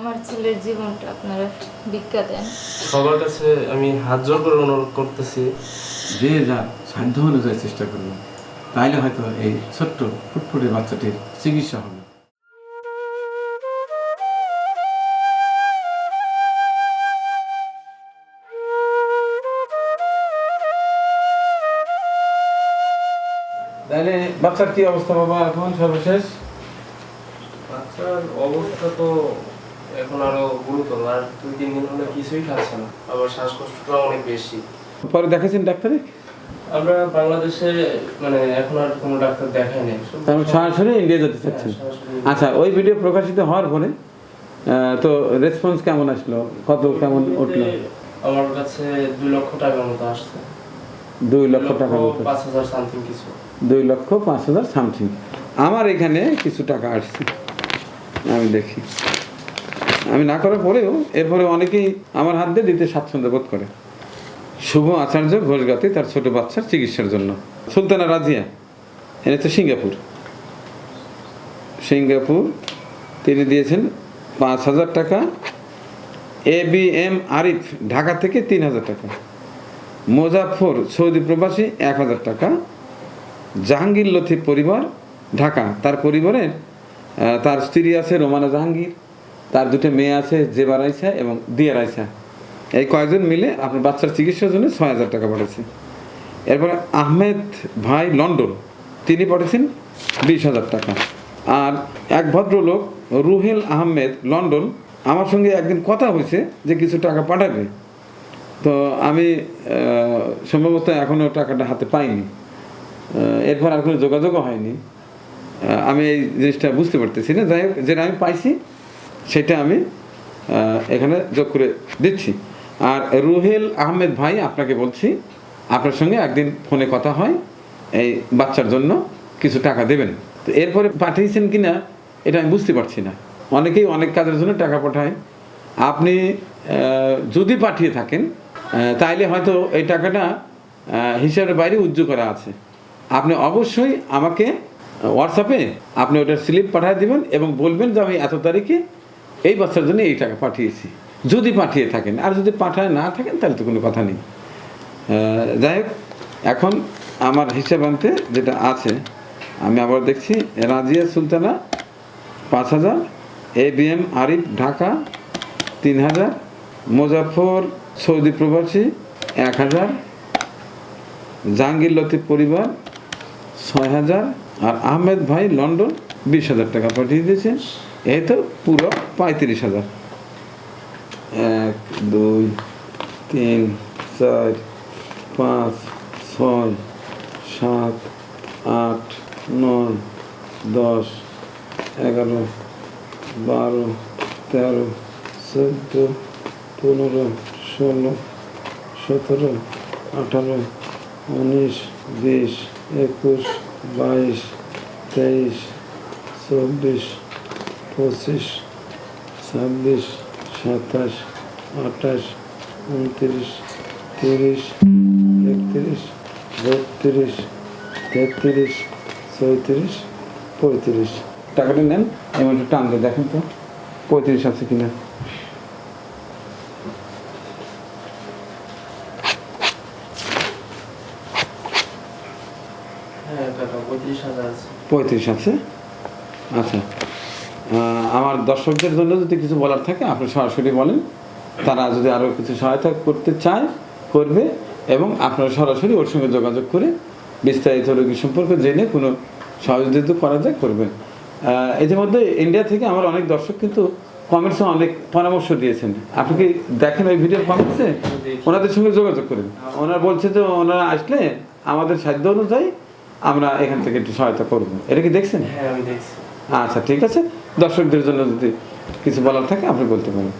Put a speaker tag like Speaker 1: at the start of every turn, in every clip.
Speaker 1: আমার ছেলের জীবনটা আপনারা ভিক্ষা দেন
Speaker 2: সবার কাছে আমি হাত জোর করে অনুরোধ করতেছি
Speaker 3: যে যা সাধ্য অনুযায়ী চেষ্টা করবেন তাইলে হয়তো এই ছোট্ট ফুটফুটে বাচ্চাটির চিকিৎসা হবে তাহলে বাচ্চার কি অবস্থা বাবা এখন সর্বশেষ
Speaker 2: বাচ্চার অবস্থা তো এখন আরো গুরুতর আর দুই তিন দিন হলে কিছুই খাচ্ছে না আবার শ্বাসকষ্টটা অনেক বেশি
Speaker 3: পরে দেখেছেন ডাক্তারে
Speaker 2: আমরা বাংলাদেশে মানে এখন আর কোনো ডাক্তার দেখাই নাই
Speaker 3: সরাসরি ইন্ডিয়া যেতে চাচ্ছেন হ্যাঁ, আচ্ছা ওই ভিডিও প্রকাশিত হওয়ার পরে তো রেসপন্স কেমন আসলো কত কেমন উঠলো
Speaker 2: আমার কাছে দুই লক্ষ টাকার মতো আসছে
Speaker 3: দুই লক্ষ টাকা
Speaker 2: মতো পাঁচ হাজার সামথিং কিছু
Speaker 3: দুই লক্ষ পাঁচ হাজার সামথিং আমার এখানে কিছু টাকা আসছে আমি দেখি আমি না করার পরেও এরপরে অনেকেই আমার হাত দিয়ে দিতে স্বাচ্ছন্দ্য বোধ করে শুভ আচার্য ঘোষগাতি তার ছোট বাচ্চার চিকিৎসার জন্য সুলতানা রাজিয়া তো সিঙ্গাপুর সিঙ্গাপুর তিনি দিয়েছেন পাঁচ হাজার টাকা A B M Arif Dhaka থেকে তিন হাজার টাকা মোজাফর সৌদি প্রবাসী এক হাজার টাকা জাহাঙ্গীর লথি পরিবার ঢাকা তার পরিবারের তার স্ত্রী আছে রোমানা জাহাঙ্গীর তার দুটো মেয়ে আছে যে বাড়াইছা এবং দিয়ে রাইছা এই কয়েকজন মিলে আপনার বাচ্চার চিকিৎসার জন্য ছয় হাজার টাকা পাঠাইছে এরপরে আহমেদ ভাই লন্ডন তিনি পাঠিয়েছেন বিশ হাজার টাকা আর এক ভদ্রলোক রুহেল আহমেদ লন্ডন আমার সঙ্গে একদিন কথা হয়েছে যে কিছু টাকা পাঠাবে তো আমি সম্ভবত এখনও টাকাটা হাতে পাইনি এরপর আর কোনো যোগাযোগও হয়নি আমি এই জিনিসটা বুঝতে পারতেছি না যাই হোক যেটা আমি পাইছি সেটা আমি এখানে যোগ করে দিচ্ছি আর রুহেল আহমেদ ভাই আপনাকে বলছি আপনার সঙ্গে একদিন ফোনে কথা হয় এই বাচ্চার জন্য কিছু টাকা দেবেন তো এরপরে পাঠিয়েছেন কি না এটা আমি বুঝতে পারছি না অনেকেই অনেক কাজের জন্য টাকা পাঠায় আপনি যদি পাঠিয়ে থাকেন তাইলে হয়তো এই টাকাটা হিসাবের বাইরে উজ্জু করা আছে আপনি অবশ্যই আমাকে হোয়াটসঅ্যাপে আপনি ওটার স্লিপ পাঠিয়ে দেবেন এবং বলবেন যে আমি এত তারিখে এই বাচ্চার জন্য এই টাকা পাঠিয়েছি যদি পাঠিয়ে থাকেন আর যদি পাঠায় না থাকেন তাহলে তো কোনো কথা নেই যাই হোক এখন আমার হিসেব আনতে যেটা আছে আমি আবার দেখছি রাজিয়া সুলতানা পাঁচ হাজার A B M Arif Dhaka তিন হাজার মুজাফর সৌদি প্রবাসী এক হাজার জাহাঙ্গীর লতিফ পরিবার ছয় হাজার আর আহমেদ ভাই লন্ডন বিশ হাজার টাকা পাঠিয়ে দিয়েছে এই তো পুরো পঁয়ত্রিশ হাজার এক দুই তিন চার পাঁচ ছয় সাত আট নয় দশ এগারো বারো তেরো চোদ্দ পনেরো ষোলো সতেরো আঠারো উনিশ বিশ একুশ বাইশ তেইশ চব্বিশ পঁচিশ ছাব্বিশ সাতাশ আঠাশ উনত্রিশ তিরিশ একত্রিশ বত্রিশ তেত্রিশ চৌত্রিশ পঁয়ত্রিশ টাকাটা নেন এমন একটু টান দেখেন তো পঁয়ত্রিশ আছে কিনা হ্যাঁ, পঁয়ত্রিশ আছে আচ্ছা আমার দর্শকদের জন্য যদি কিছু বলার থাকে আপনি সরাসরি বলেন তারা যদি আরও কিছু সহায়তা করতে চায় করবে এবং আপনারা সরাসরি ওর সঙ্গে যোগাযোগ করে বিস্তারিত রোগী সম্পর্কে জেনে কোনো সহযোগিতা করা যায় করবেন ইতিমধ্যে ইন্ডিয়া থেকে আমার অনেক দর্শক কিন্তু কমেন্টসে অনেক পরামর্শ দিয়েছেন আপনি কি দেখেন ওই ভিডিও কমেন্টসে ওনাদের সঙ্গে যোগাযোগ করেন ওনারা বলছে যে ওনারা আসলে আমাদের সাধ্য অনুযায়ী আমরা এখান থেকে একটু সহায়তা করবো এটা কি দেখছেন হ্যাঁ, আচ্ছা ঠিক আছে দর্শকদের জন্য যদি কিছু বলার থাকে আপনি বলতে পারেন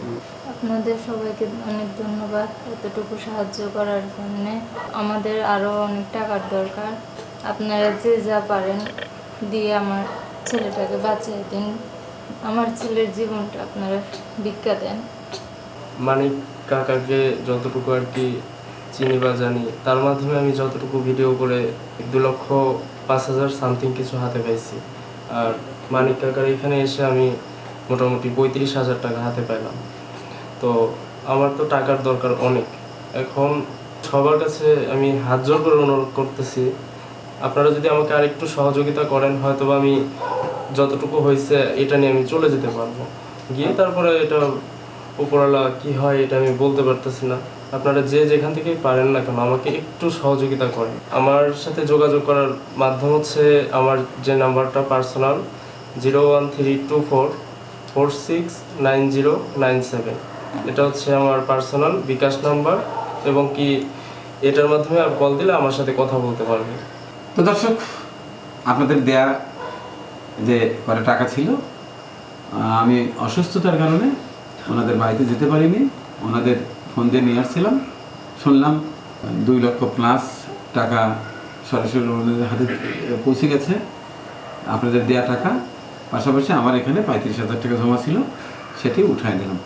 Speaker 1: আপনাদের সবাইকে অনেক ধন্যবাদ এতটুকু সাহায্য করার জন্য আমাদের আরও অনেক টাকার দরকার আপনারা যে যা পারেন দিয়ে আমার ছেলেটাকে বাঁচিয়ে দিন আমার ছেলের জীবনটা আপনারা বিজ্ঞা দেন
Speaker 2: মানে কাকাকে যতটুকু আর কি চিনি বা জানি তার মাধ্যমে আমি যতটুকু ভিডিও করে দু লক্ষ পাঁচ হাজার সামথিং কিছু হাতে পেয়েছি আর মানিক কাকার এখানে এসে আমি মোটামুটি পঁয়ত্রিশ হাজার টাকা হাতে পাইলাম তো আমার তো টাকার দরকার অনেক এখন সবার কাছে আমি হাত জোর করে অনুরোধ করতেছি আপনারা যদি আমাকে আরেকটু সহযোগিতা করেন হয়তো আমি যতটুকু হয়েছে এটা নিয়ে আমি চলে যেতে পারবো গিয়ে তারপরে এটা উপরওয়ালা কি হয় এটা আমি বলতে পারতেছি না আপনারা যে যেখান থেকেই পারেন না কেন আমাকে একটু সহযোগিতা করেন আমার সাথে যোগাযোগ করার মাধ্যম হচ্ছে আমার যে নাম্বারটা personal zero one three two four four six nine zero nine seven এটা হচ্ছে আমার পার্সোনাল বিকাশ নাম্বার এবং কি এটার মাধ্যমে আর কল দিলে আমার সাথে কথা বলতে পারবে
Speaker 3: তো দর্শক আপনাদের দেয়া যে ঘরে টাকা ছিল আমি অসুস্থতার কারণে ওনাদের বাড়িতে যেতে পারিনি ওনাদের ফোন দিয়ে নিয়ে আসছিলাম শুনলাম দুই লক্ষ প্লাস টাকা সরাসরি ওনাদের হাতে পৌঁছে গেছে আপনাদের দেয়া টাকা পাশাপাশি আমার এখানে পঁয়ত্রিশ হাজার টাকা জমা ছিল সেটি উঠায় নিলাম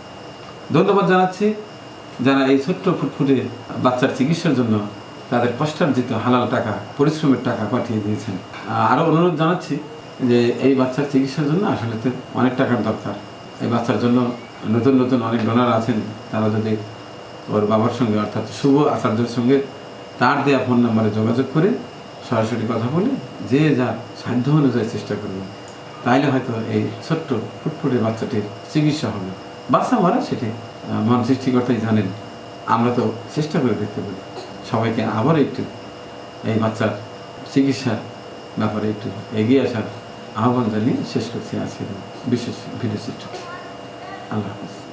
Speaker 3: ধন্যবাদ জানাচ্ছি যারা এই ছোট্ট ফুটফুটে বাচ্চার চিকিৎসার জন্য তাদের কষ্টার্জিত হালাল টাকা পরিশ্রমের টাকা পাঠিয়ে দিয়েছেন আরও অনুরোধ জানাচ্ছি যে এই বাচ্চার চিকিৎসার জন্য আসলে অনেক টাকার দরকার এই বাচ্চার জন্য নতুন নতুন অনেক ডোনার আছেন তারা যদি ওর বাবার সঙ্গে অর্থাৎ শুভ আচার্যের সঙ্গে তার দেওয়া ফোন নাম্বারে যোগাযোগ করে সরাসরি কথা বলে যে যা সাধ্য অনুযায়ী চেষ্টা করবেন তাহলে হয়তো এই ছোট্ট ফুটফুটের বাচ্চাটির চিকিৎসা হবে বাচ্চা মারা সেটি মন সৃষ্টিকর্তাই জানেন আমরা তো চেষ্টা করে দেখতে পারি সবাইকে আবার একটু এই বাচ্চার চিকিৎসার ব্যাপারে একটু এগিয়ে আসার আহ্বান জানিয়ে শেষ করছি আজকের বিশেষ ভিডিও চিত্র আল্লাহ হাফিজ